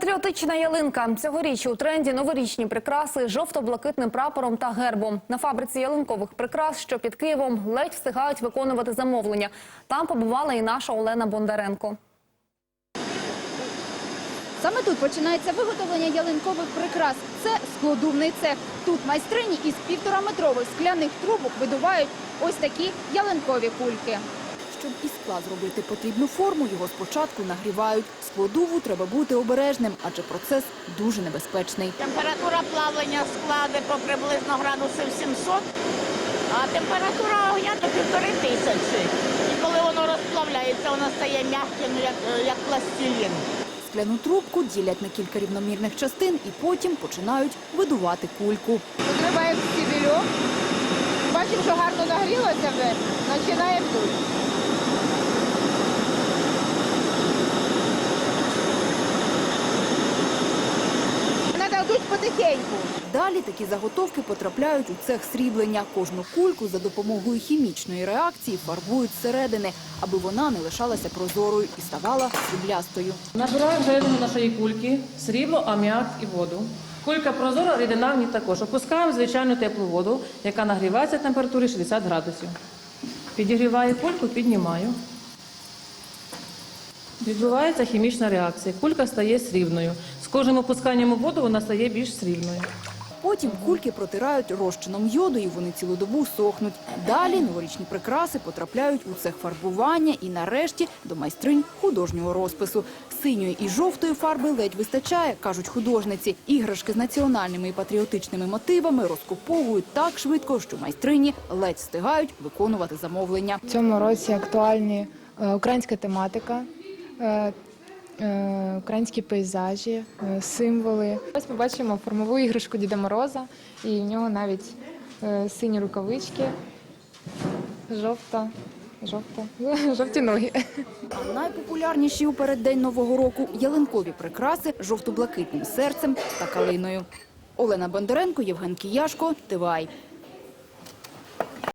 Патріотична ялинка. Цьогоріч у тренді новорічні прикраси жовто-блакитним прапором та гербом. На фабриці ялинкових прикрас, що під Києвом, ледь встигають виконувати замовлення. Там побувала і наша Олена Бондаренко. Саме тут починається виготовлення ялинкових прикрас. Це складувний цех. Тут майстрині із півтораметрових скляних трубок видувають ось такі ялинкові кульки. Щоб із скла зробити потрібну форму, його спочатку нагрівають. Складуву треба бути обережним, адже процес дуже небезпечний. Температура плавлення склади по приблизно градусів 700, а температура огня до півтори тисячі. І коли воно розплавляється, воно стає м'яким, як, як пластилін. Скляну трубку ділять на кілька рівномірних частин і потім починають видувати кульку. Відриваємо стібельок. Бачимо, що гарно нагрілося вже, починаємо тут. Треба дуть потихеньку. Далі такі заготовки потрапляють у цех сріблення. Кожну кульку за допомогою хімічної реакції фарбують зсередини, аби вона не лишалася прозорою і ставала сріблястою. Набираємо всередину нашої кульки срібло, аміак і воду. Кулька прозора, рідина в ній також. Опускаємо звичайну теплу воду, яка нагрівається температурі 60 градусів. Підігріваю кульку, піднімаю. Відбувається хімічна реакція. Кулька стає срібною. З кожним опусканням у воду вона стає більш срібною. Потім кульки протирають розчином йоду і вони цілу добу сохнуть. Далі новорічні прикраси потрапляють у цех фарбування і нарешті до майстринь художнього розпису. Синьої і жовтої фарби ледь вистачає, кажуть художниці. Іграшки з національними і патріотичними мотивами розкуповують так швидко, що майстрині ледь встигають виконувати замовлення. В цьому році актуальні е, українська тематика, українські пейзажі, е, символи. Ось ми бачимо формову іграшку Діда Мороза, і в нього навіть е, сині рукавички, жовта, жовта, жовті ноги. Найпопулярніші у переддень Нового року ялинкові прикраси жовто-блакитним серцем та калиною. Олена Бондаренко, Євген Кіяшко, ТВАЙ.